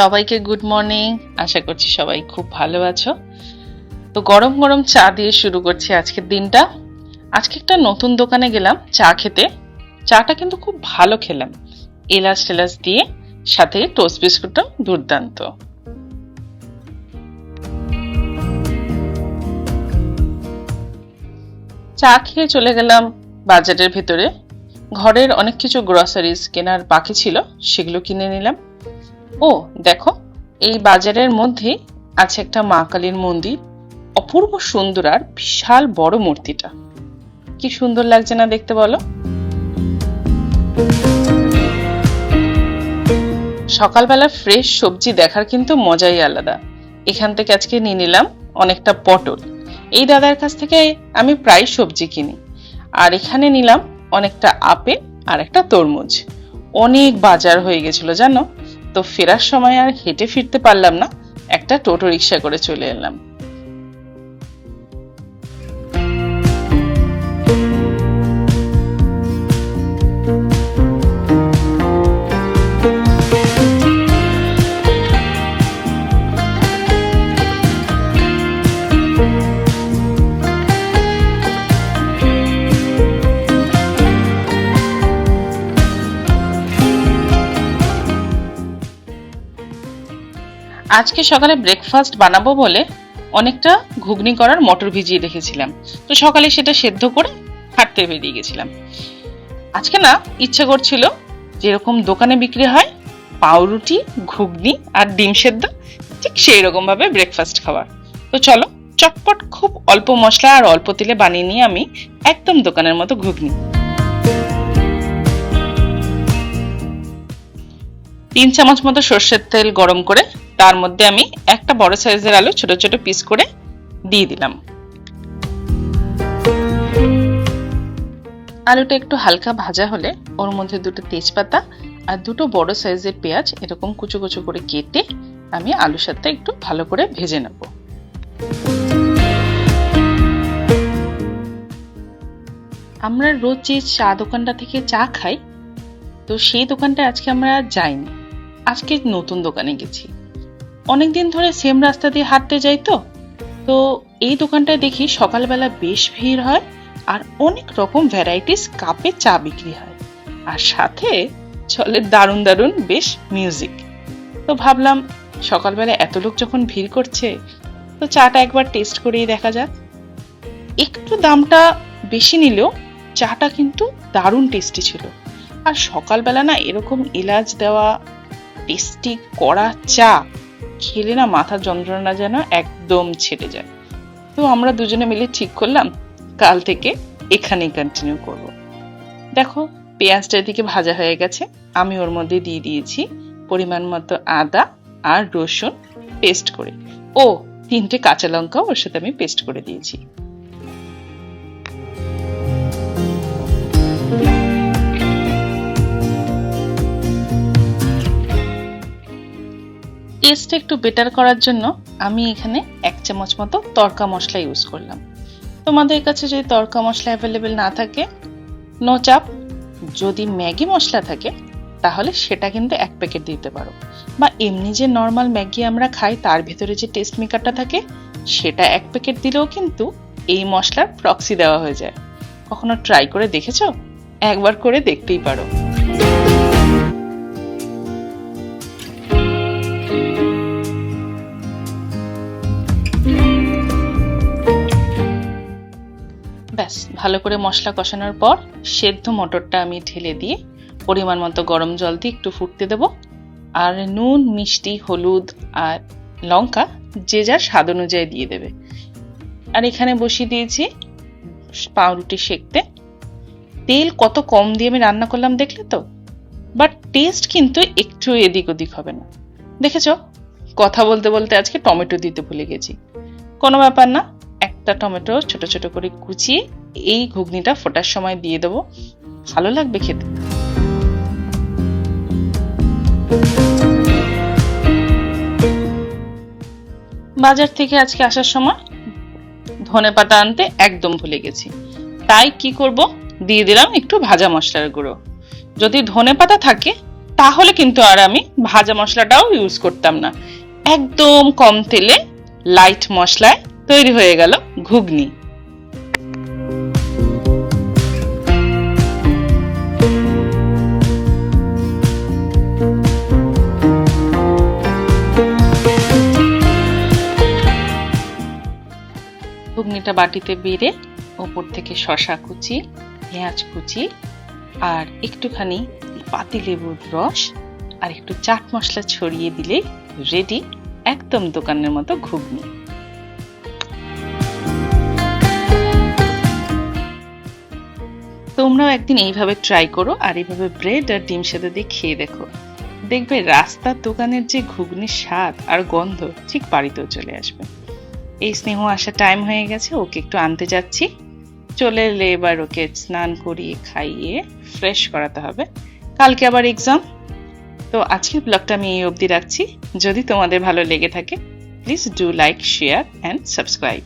সবাইকে good morning আশা করছি সবাই খুব ভালো আছো। তো গরম গরম চা দিয়ে শুরু করছি আজকের দিনটা। আজকে একটা নতুন দোকানে গেলাম চা খেতে। চাটা কিন্তু খুব ভালো খেলাম। এলাচ টেলাচ দিয়ে সাথে টোস্ট বিস্কুটটা দুর্দান্ত। চা খেয়ে চলে গেলাম বাজারের ভেতরে। ঘরের অনেক কিছু গ্রসারিজ কেনার বাকি ছিল, সেগুলো কিনে নিলাম। ও, দেখো, এই বাজারের মধ্যে আছে একটা মা কালীর মন্দির, অপূর্ব সুন্দর আর বিশাল বড় মূর্তিটা। কি সুন্দর লাগছে না দেখতে বলো? সকালবেলা ফ্রেশ সবজি দেখার কিন্তু মজাই আলাদা। এখান থেকে আজকে নিয়ে নিলাম অনেকটা পটল। এই দাদার কাছ থেকে আমি প্রায় সবজি কিনি। আর এখানে নিলাম অনেকটা আপেল আর একটা তরমুজ। অনেক বাজার হয়ে গেছিল, জানো? তো ফেরার সময় আর হেঁটে ফিরতে পারলাম না। একটা টোটো রিক্সা করে চলে এলাম। আজকে সকালে ব্রেকফাস্ট বানাবো বলে অনেকটা ঘুগনি করার মটর ভিজিয়ে রেখেছিলাম। তো সকালে সেটা সেদ্ধ করে হাঁটতে বেরিয়ে গেছিলাম। আজকে না, ইচ্ছা করছিল যেরকম দোকানে বিক্রি হয় পাউরুটি, ঘুগনি আর ডিম সেদ্ধ, ঠিক সেই রকম ভাবে ব্রেকফাস্ট খাওয়ার। তো চলো, চটপট খুব অল্প মশলা আর অল্প তেলে বানিয়ে নিয়ে আমি একদম দোকানের মতো ঘুগনি। তিন চামচ মতো সর্ষের তেল গরম করে তার মধ্যে আমি একটা বড় সাইজের আলু ছোট ছোট পিস করে দিয়ে দিলাম। আলুটা একটু হালকা ভাজা হলে ওর মধ্যে দুটো তেজপাতা আর দুটো বড় সাইজের পেঁয়াজ এরকম কুচো কুচো করে কেটে আমি আলুর সাথে একটু ভালো করে ভেজে নেব। আমরা রোজ যে চা দোকানটা থেকে চা খাই, তো সেই দোকানটা আজকে আমরা যাইনি। আজকে নতুন দোকানে গেছি। অনেকদিন ধরে সেম রাস্তা দিয়ে হাঁটতে যাই তো। তো এই দোকানটায় দেখি সকালবেলা বেশ ভিড় হয় আর অনেক রকম ভ্যারাইটিস কাপে চা বিক্রি হয়। আর সাথে চলে দারুণ দারুণ বেশ মিউজিক তো ভাবলাম সকালবেলা এত লোক যখন ভিড় করছে, তো চাটা একবার টেস্ট করেই দেখা যাক। একটু দামটা বেশি নিলেও চাটা কিন্তু দারুণ টেস্টি ছিল। আর সকালবেলা না এরকম এলাচ দেওয়া টেস্টি কড়া চা খেলে না মাথার যন্ত্রণা যেন একদম ছেড়ে যায়। তো আমরা দুজনে মিলে ঠিক করলাম, কাল থেকে এখানেই কন্টিনিউ করব। দেখো, পেঁয়াজটা এদিকে ভাজা হয়ে গেছে। আমি ওর মধ্যে দিয়ে দিয়েছি পরিমাণ মতো আদা আর রসুন পেস্ট করে। ও, তিনটে কাঁচা লঙ্কাও ওর সাথে আমি পেস্ট করে দিয়েছি। টেস্ট একটু বেটার করার জন্য আমি এখানে এক চামচ মতো তড়কা মশলা ইউজ করলাম। তোমাদের কাছে যদি তড়কা মশলা অ্যাভেলেবেল না থাকে নো চাপ যদি ম্যাগি মশলা থাকে, তাহলে সেটা কিন্তু এক প্যাকেট দিতে পারো। বা এমনি যে নর্মাল ম্যাগি আমরা খাই, তার ভেতরে যে টেস্ট মেকারটা থাকে, সেটা এক প্যাকেট দিলেও কিন্তু এই মশলার প্রক্সি দেওয়া হয়ে যায়। কখনো ট্রাই করে দেখেছ? একবার করে দেখতেই পারো। ব্যাস, ভালো করে মশলা কষানোর পর সেদ্ধ মটরটা আমি ঢেলে দিয়ে পরিমাণ মতো গরম জল দিয়ে একটু ফুটতে দেব। আর নুন, মিষ্টি, হলুদ আর লঙ্কা যে যার স্বাদ অনুযায়ী দিয়ে দেবে। আর এখানে বসিয়ে দিয়েছি পাউরুটি সেকতে। তেল কত কম দিয়ে আমি রান্না করলাম দেখলে তো? বাট টেস্ট কিন্তু একটু এদিক ওদিক হবে না। দেখেছ? কথা বলতে বলতে আজকে টমেটো দিতে ভুলে গেছি। কোনো ব্যাপার না। একটা টমেটো ছোট ছোট করে কুচিয়ে এই ঘুগনিটা ফোটার সময় দিয়ে দেবো। ভালো লাগবে খেতে। বাজার থেকে আজকে আসার সময় ধনে পাতা আনতে একদম ভুলে গেছি। তাই কি করব? দিয়ে দিলাম একটু ভাজা মশলার গুঁড়ো। যদি ধনে পাতা থাকে, তাহলে কিন্তু আর আমি ভাজা মশলাটাও ইউজ করতাম না। একদম কম তেলে লাইট মশলায় তৈরি হয়ে গেল ঘুগনি। ঘুগনিটা বাটিতে বেড়ে ওপর থেকে শশা কুচি, পেঁয়াজ কুচি আর একটুখানি পাতি লেবুর রস আর একটু চাট মশলা ছড়িয়ে দিলে রেডি একদম দোকানের মতো ঘুগনি। তোমরাও একদিন এইভাবে ট্রাই করো আর এইভাবে ব্রেড আর ডিম সাথে দিয়ে খেয়ে দেখো। দেখবে রাস্তার দোকানের যে ঘুগনির স্বাদ আর গন্ধ ঠিক বাড়িতেও চলে আসবে। এই স্নেহ আসার টাইম হয়ে গেছে, ওকে একটু আনতে যাচ্ছি। চলে এলে এবার ওকে স্নান করিয়ে খাইয়ে ফ্রেশ করাতে হবে। কালকে আবার এক্সাম তো আজকের ব্লগটা আমি এই অবধি রাখছি। যদি তোমাদের ভালো লেগে থাকে please do like share and subscribe